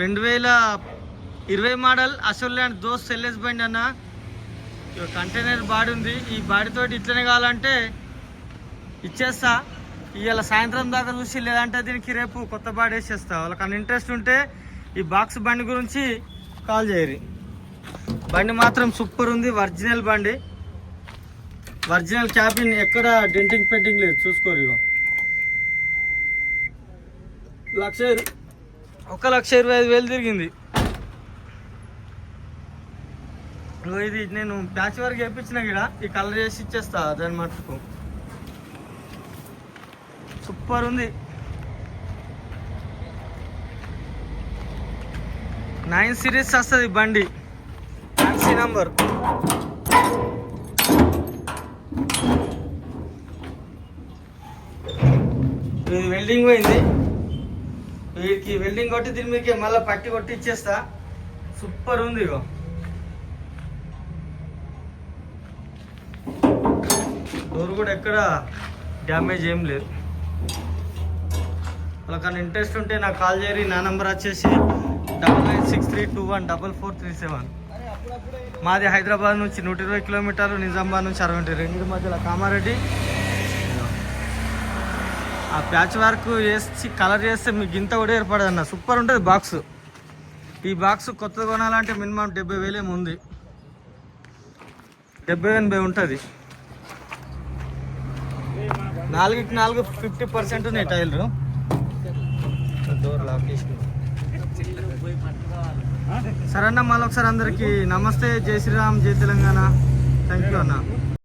రెండు వేల ఇరవై మోడల్ అసలు ల్యాండ్ దోస్ సెల్లెస్ బండి అన్న. కంటైనర్ బాడీ ఉంది. ఈ బాడీతో ఇట్లనే కావాలంటే ఇచ్చేస్తా. ఇవాళ సాయంత్రం దాకా చూసి లేదంటే దీనికి రేపు కొత్త బాడీ వేసేస్తా. వాళ్ళకన్నా ఇంట్రెస్ట్ ఉంటే ఈ బాక్స్ బండి గురించి కాల్ చేయరు. బండి మాత్రం సూపర్ ఉంది. ఒరిజినల్ బండి. ఒరిజినల్ క్యాబిన్ ఎక్కడ డెంటింగ్ పెయింటింగ్ లేదు. చూసుకోరు ఇగో. లక్ష ఒక లక్ష ఇరవై ఐదు వేలు తిరిగింది. ఇది నేను ప్యాచ్ వర్క్ వేయించిన ఇక్కడ ఈ కలర్ చేసి ఇచ్చేస్తా దాని మట్టుకు. సూపర్ ఉంది. నైన్ సిరీస్ వస్తుంది బండి. ఫ్యాన్సీ నంబర్ ఇది వెల్డింగ్ పోయింది. వీడికి వెల్డింగ్ కొట్టి దీని మీదకి మళ్ళీ పట్టి కొట్టి ఇచ్చేస్తా. సూపర్ ఉంది ఇగో. డోర్ కూడా ఎక్కడ డ్యామేజ్ ఏం లేదు. వాళ్ళకన్నా ఇంట్రెస్ట్ ఉంటే నాకు కాల్ చేయరు నా నెంబర్ వచ్చేసి double nine six three two one double four three seven మాది హైదరాబాద్ నుంచి నూట ఇరవై కిలోమీటర్లు నిజామాబాద్ నుంచి అరవై రెండు మధ్యలో కామారెడ్డి. ఆ ప్యాచ్ వర్క్ వేసి కలర్ చేస్తే మీకు ఇంత కూడా ఏర్పడదు అన్న సూపర్ ఉంటుంది బాక్స్. ఈ బాక్స్ కొత్తది కొనాలంటే మినిమం డెబ్బై వేలేమో ఉంది డెబ్బై ఎనభై ఉంటుంది. నాలుగుకి నాలుగు ఫిఫ్టీ పర్సెంట్ ఉన్నాయి టైర్లు డోర్ లాక్ సరే అన్న మళ్ళీ ఒకసారి అందరికీ నమస్తే. జై శ్రీరామ్ జై తెలంగాణ. థ్యాంక్ యూ అన్న.